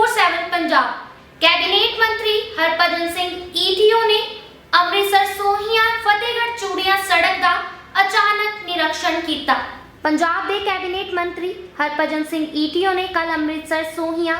24/7 Punjab cabinet ਮੰਤਰੀ Harbhajan Singh ETO ਨੇ ਅੰਮ੍ਰਿਤਸਰ ਸੋਹੀਆਂ ਫਤਿਹਗੜ੍ਹ ਚੂੜੀਆਂ ਸੜਕ ਦਾ ਅਚਾਨਕ ਨਿਰੀਖਣ ਕੀਤਾ। ਪੰਜਾਬ ਦੇ ਕੈਬਨਿਟ ਮੰਤਰੀ ਹਰਭਜਨ ਸਿੰਘ ਈਟੀਓ ਨੇ ਕੱਲ ਅੰਮ੍ਰਿਤਸਰ ਸੋਹੀਆਂ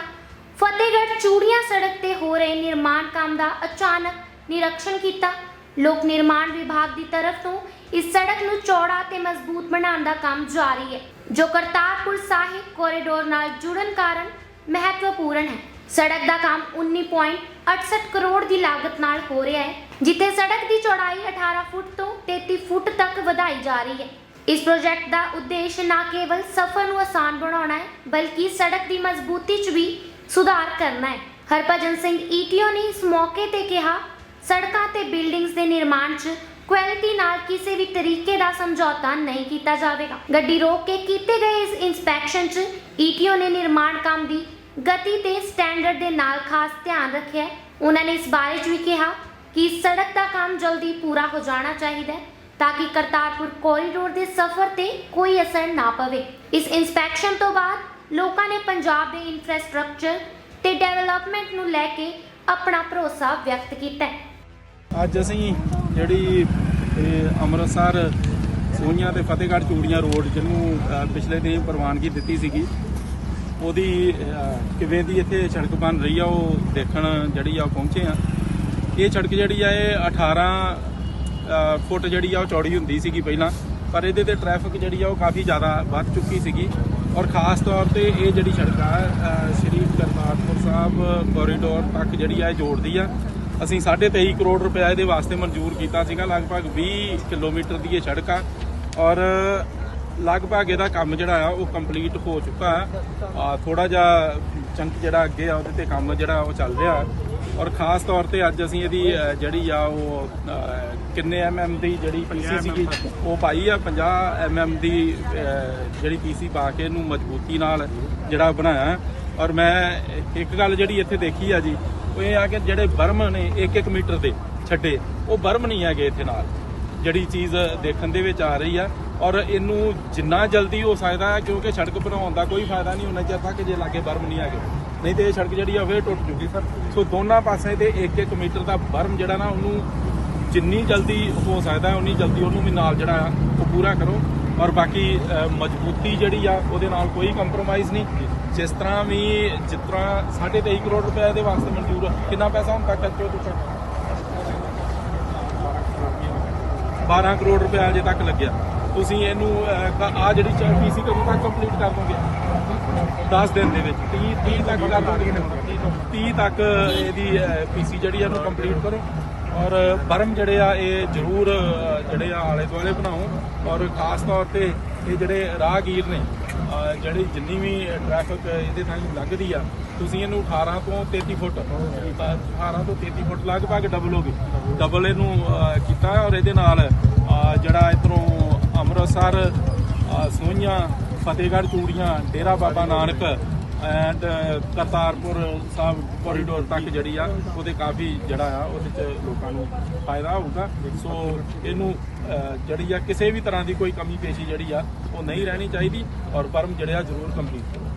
ਫਤਿਹਗੜ੍ਹ ਚੂੜੀਆਂ ਸੜਕ ਤੇ ਹੋ ਰਹੇ ਨਿਰਮਾਣ ਕੰਮ ਦਾ ਅਚਾਨਕ ਨਿਰੀਖਣ ਕੀਤਾ। ਲੋਕ ਨਿਰਮਾਣ ਵਿਭਾਗ ਦੀ ਤਰਫ ਤੋਂ ਇਸ ਸੜਕ ਨੂੰ ਚੌੜਾ ਤੇ ਮਜ਼ਬੂਤ ਬਣਾਉਣ ਦਾ ਕੰਮ ਜਾਰੀ ਹੈ, ਜੋ ਕਰਤਾਰਪੁਰ ਸਾਹਿਬ ਕੋਰੀਡੋਰ ਨਾਲ ਜੁੜਨ ਕਾਰਨ ਮਹੱਤਵਪੂਰਨ ਹੈ। ਸੜਕ ਦਾ ਕੰਮ 19.68 ਕਰੋੜ ਦੀ ਲਾਗਤ ਨਾਲ ਹੋ ਰਿਹਾ ਹੈ, ਜਿੱਥੇ ਸੜਕ ਦੀ ਚੌੜਾਈ 18 ਫੁੱਟ ਤੋਂ 33 ਫੁੱਟ ਤੱਕ ਵਧਾਈ ਜਾ ਰਹੀ ਹੈ। ਇਸ ਪ੍ਰੋਜੈਕਟ ਦਾ ਉਦੇਸ਼ ਨਾ ਕੇਵਲ ਸਫ਼ਰ ਨੂੰ ਆਸਾਨ ਬਣਾਉਣਾ ਹੈ, ਬਲਕਿ ਸੜਕ ਦੀ ਮਜ਼ਬੂਤੀ 'ਚ ਵੀ ਸੁਧਾਰ ਕਰਨਾ ਹੈ। ਹਰਭਜਨ ਸਿੰਘ ਈਟੀਓ ਨੇ ਇਸ ਮੌਕੇ ਤੇ ਕਿਹਾ, ਸੜਕਾਂ ਤੇ ਬਿਲਡਿੰਗਸ ਦੇ ਨਿਰਮਾਣ 'ਚ ਕੁਆਲਿਟੀ ਨਾਲ ਕਿਸੇ ਵੀ ਤਰੀਕੇ ਦਾ ਸਮਝੌਤਾ ਨਹੀਂ ਕੀਤਾ ਜਾਵੇਗਾ। ਗੱਡੀ ਰੋਕ ਕੇ ਕੀਤੇ ਗਏ ਇਸ ਇਨਸਪੈਕਸ਼ਨ 'ਚ ਈਟੀਓ ਨੇ ਨਿਰਮਾਣ ਕੰਮ ਦੀ ਗਤੀ ਤੇ ਸਟੈਂਡਰਡ ਦੇ ਨਾਲ ਖਾਸ ਧਿਆਨ ਰੱਖਿਆ ਉਹਨਾਂ ਨੇ ਇਸ ਬਾਰੇ 'ਚ ਵੀ ਕਿਹਾ ਕਿ ਸੜਕ ਦਾ ਕੰਮ ਜਲਦੀ ਪੂਰਾ ਹੋ ਜਾਣਾ ਚਾਹੀਦਾ ਹੈ ਤਾਂ ਕਿ ਕਰਤਾਰਪੁਰ ਕੋਰੀਡੋਰ ਦੇ ਸਫ਼ਰ ਤੇ ਕੋਈ ਅਸਰ ਨਾ ਪਵੇ। ਇਸ ਇਨਸਪੈਕਸ਼ਨ ਤੋਂ ਬਾਅਦ ਲੋਕਾਂ ਨੇ ਪੰਜਾਬ ਦੇ ਇਨਫਰਾਸਟ੍ਰਕਚਰ ਤੇ ਡਿਵੈਲਪਮੈਂਟ ਨੂੰ ਲੈ ਕੇ ਆਪਣਾ ਭਰੋਸਾ ਵਿਅਕਤ ਕੀਤਾ ਅੱਜ ਅਸੀਂ ਜਿਹੜੀ, ਇਹ, ਅੰਮ੍ਰਿਤਸਰ ਸੋਹੀਆਂ ਤੇ ਫਤਿਹਗੜ੍ਹ ਚੂੜੀਆਂ ਰੋਡ ਜਿਹਨੂੰ ਪਿਛਲੇ ਦਿਨ ਪ੍ਰਵਾਨਗੀ ਦਿੱਤੀ ਸੀਗੀ, ਉਹਦੀ ਕਿਵੇਂ ਦੀ ਇੱਥੇ ਸੜਕ ਬਣ ਰਹੀ ਆ, ਉਹ ਦੇਖਣ ਜਿਹੜੀ ਆ, ਉਹ ਪਹੁੰਚੇ ਆ। ਇਹ ਸੜਕ ਜਿਹੜੀ ਆ, ਇਹ 18 ਫੁੱਟ ਜਿਹੜੀ ਆ, ਉਹ ਚੌੜੀ ਹੁੰਦੀ ਸੀਗੀ ਪਹਿਲਾਂ, ਪਰ ਇਹਦੇ ਤੇ ਟ੍ਰੈਫਿਕ ਜਿਹੜੀ ਆ, ਉਹ ਕਾਫੀ ਜ਼ਿਆਦਾ ਵੱਧ ਚੁੱਕੀ ਸੀਗੀ। ਔਰ ਖਾਸ ਤੌਰ ਤੇ ਇਹ ਜਿਹੜੀ ਸੜਕ ਆ ਸ਼੍ਰੀ ਕਰਤਾਰਪੁਰ ਸਾਹਿਬ ਕੋਰੀਡੋਰ ਤੱਕ ਜਿਹੜੀ ਆ, ਇਹ ਜੋੜਦੀ ਆ। ਅਸੀਂ 23.5 ਕਰੋੜ ਰੁਪਏ ਇਹਦੇ ਵਾਸਤੇ ਮਨਜ਼ੂਰ ਕੀਤਾ ਸੀਗਾ ਲਗਭਗ 20 ਕਿਲੋਮੀਟਰ ਦੀ ਇਹ ਸੜਕ ਆ। ਔਰ ਲਗਭਗ ਇਹਦਾ ਕੰਮ ਜਿਹੜਾ ਆ ਉਹ ਕੰਪਲੀਟ ਹੋ ਚੁੱਕਾ ਆ। ਥੋੜਾ ਜਿਹਾ ਚੰਕ ਜਿਹੜਾ ਅੱਗੇ ਆ ਉਹਦੇ ਤੇ ਕੰਮ ਜਿਹੜਾ ਉਹ ਚੱਲ ਰਿਹਾ ਔਰ ਖਾਸ ਤੌਰ ਤੇ ਅੱਜ ਅਸੀਂ ਇਹਦੀ ਜਿਹੜੀ ਆ ਉਹ ਕਿੰਨੇ ਐਮਐਮ ਦੀ ਜਿਹੜੀ ਪੀਸੀ ਸੀਗੀ ਉਹ ਪਾਈ ਆ 50 ਐਮਐਮ ਦੀ ਜਿਹੜੀ ਪੀਸੀ ਪਾ ਕੇ ਇਹਨੂੰ ਮਜ਼ਬੂਤੀ ਨਾਲ ਜਿਹੜਾ ਬਣਾਇਆ। ਔਰ ਮੈਂ ਇੱਕ ਗੱਲ ਜਿਹੜੀ ਇੱਥੇ ਦੇਖੀ ਆ ਜੀ ਉਹ ਇਹ ਆ ਕਿ ਜਿਹੜੇ ਬਰਮ ਨੇ 1-1 ਮੀਟਰ ਦੇ ਛੱਡੇ, ਉਹ ਬਰਮ ਨਹੀਂ ਹੈਗੇ ਇੱਥੇ ਨਾਲ। ਜਿਹੜੀ ਚੀਜ਼ ਦੇਖਣ ਦੇ ਵਿੱਚ ਆ ਰਹੀ ਆ, ਔਰ ਇਹਨੂੰ ਜਿੰਨਾ ਜਲਦੀ ਹੋ ਸਕਦਾ ਹੈ, ਕਿਉਂਕਿ ਸੜਕ ਬਣਾਉਣ ਦਾ ਕੋਈ ਫਾਇਦਾ ਨਹੀਂ ਉਹਨਾਂ ਚਿਰ ਤੱਕ ਜੇ ਲਾਗੇ ਬਰਮ ਨਹੀਂ ਹੈਗੇ। ਨਹੀਂ ਤੇ ਇਹ ਸੜਕ ਜਿਹੜੀ ਆ, ਫੇਰ ਟੁੱਟ ਜੂਗੀ, ਸਰ। ਸੋ ਦੋਨਾਂ ਪਾਸੇ ਤੇ 1-1 ਮੀਟਰ ਦਾ ਬਰਮ ਜਿਹੜਾ ਨਾ, ਉਹਨੂੰ ਜਿੰਨੀ ਜਲਦੀ ਹੋ ਸਕਦਾ, ਉਨੀ ਜਲਦੀ ਉਹਨੂੰ ਵੀ ਨਾਲ ਜਿਹੜਾ ਆ, ਉਹ ਪੂਰਾ ਕਰੋ। ਔਰ ਬਾਕੀ ਮਜ਼ਬੂਤੀ ਜਿਹੜੀ ਆ, ਉਹਦੇ ਨਾਲ ਕੋਈ ਕੰਪਰੋਮਾਈਜ਼ ਨਹੀਂ। ਜਿਸ ਤਰ੍ਹਾਂ ਵੀ ਜਿਸ ਤਰ੍ਹਾਂ 23.5 ਕਰੋੜ ਰੁਪਏ ਦੇ ਵਾਸਤੇ ਮਨਜ਼ੂਰ ਕਿੰਨਾ ਪੈਸਾ ਹੁਣ ਤੱਕ ਖਰਚੋ ਤੁਸੀਂ 12 ਕਰੋੜ ਰੁਪਏ ਅਜੇ ਤੱਕ ਲੱਗਿਆ। ਤੁਸੀਂ ਇਹਨੂੰ ਆ ਜਿਹੜੀ ਪੀਸੀ ਕਦੋਂ ਤੱਕ ਕੰਪਲੀਟ ਕਰ ਦੋਗੇ? 10 ਦਿਨ ਦੇ ਵਿੱਚ। 30 30 ਤੱਕ ਕਰ ਦੋਗੇ। 30 ਤੱਕ ਇਹਦੀ ਪੀਸੀ ਜਿਹੜੀ ਆ ਇਹਨੂੰ ਕੰਪਲੀਟ ਕਰੋ। ਔਰ ਬਰਮ ਜਿਹੜੇ ਆ, ਇਹ ਜ਼ਰੂਰ ਜਿਹੜੇ ਆ ਆਲੇ ਦੁਆਲੇ ਬਣਾਓ। ਔਰ ਖਾਸ ਤੌਰ ਤੇ ਇਹ ਜਿਹੜੇ ਰਾਹਗੀਰ ਨੇ ਜਿਹੜੀ ਜਿੰਨੀ ਵੀ ਟ੍ਰੈਫਿਕ ਇਹਦੇ ਥਾਂ ਲੱਗਦੀ ਆ, ਤੁਸੀਂ ਇਹਨੂੰ 18 ਤੋਂ 33 ਫੁੱਟ ਤਾਂ 18 ਤੋਂ 33 ਫੁੱਟ ਲਗਭਗ ਡਬਲ ਹੋ ਗਈ। ਡਬਲ ਇਹਨੂੰ ਕੀਤਾ ਔਰ ਇਹਦੇ ਨਾਲ ਜਿਹੜਾ ਇਧਰੋਂ ਅੰਮ੍ਰਿਤਸਰ ਸੋਹੀਆਂ, ਫਤਿਹਗੜ੍ਹ, ਚੂੜੀਆਂ, ਡੇਰਾ ਬਾਬਾ ਨਾਨਕ ਐਂਡ ਕਰਤਾਰਪੁਰ ਸਾਹਿਬ ਕੋਰੀਡੋਰ ਤੱਕ ਜਿਹੜੀ ਆ, ਉਹਦੇ ਕਾਫੀ ਜਿਹੜਾ ਆ, ਉਹਦੇ ਚ ਲੋਕਾਂ ਨੂੰ ਫਾਇਦਾ ਹੋਊਗਾ। ਸੋ ਇਹਨੂੰ ਜਿਹੜੀ ਆ, ਕਿਸੇ ਵੀ ਤਰ੍ਹਾਂ ਦੀ ਕੋਈ ਕਮੀ ਪੇਸ਼ੀ ਜਿਹੜੀ ਆ, ਉਹ ਨਹੀਂ ਰਹਿਣੀ ਚਾਹੀਦੀ ਔਰ ਪਰਮ ਜਿਹੜੇ ਆ ਜ਼ਰੂਰ ਕੰਪਲੀਟ ਕਰੋ।